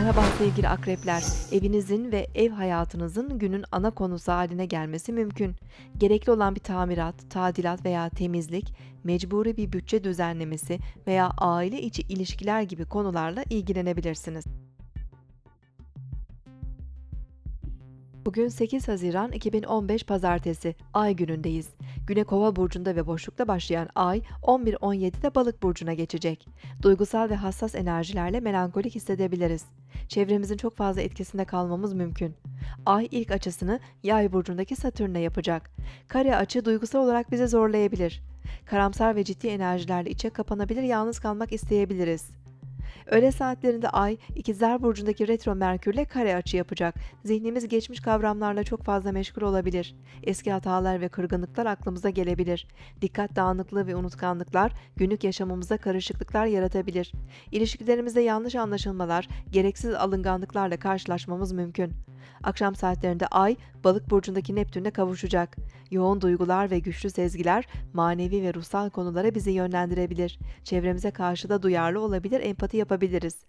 Merhaba sevgili akrepler. Evinizin ve ev hayatınızın günün ana konusu haline gelmesi mümkün. Gerekli olan bir tamirat, tadilat veya temizlik, mecburi bir bütçe düzenlemesi veya aile içi ilişkiler gibi konularla ilgilenebilirsiniz. Bugün 8 Haziran 2015 Pazartesi, Ay günündeyiz. Güne Kova burcunda ve boşlukta başlayan Ay 11-17'de Balık burcuna geçecek. Duygusal ve hassas enerjilerle melankolik hissedebiliriz. Çevremizin çok fazla etkisinde kalmamız mümkün. Ay ilk açısını Yay burcundaki Satürn'e yapacak. Kare açı duygusal olarak bizi zorlayabilir. Karamsar ve ciddi enerjilerle içe kapanabilir, yalnız kalmak isteyebiliriz. Öğle saatlerinde Ay, İkizler Burcu'ndaki retro Merkürle kare açı yapacak. Zihnimiz geçmiş kavramlarla çok fazla meşgul olabilir. Eski hatalar ve kırgınlıklar aklımıza gelebilir. Dikkat dağınıklığı ve unutkanlıklar günlük yaşamımıza karışıklıklar yaratabilir. İlişkilerimizde yanlış anlaşılmalar, gereksiz alınganlıklarla karşılaşmamız mümkün. Akşam saatlerinde Ay, balık burcundaki Neptün'e kavuşacak. Yoğun duygular ve güçlü sezgiler manevi ve ruhsal konulara bizi yönlendirebilir. Çevremize karşı da duyarlı olabilir, empati yapabiliriz.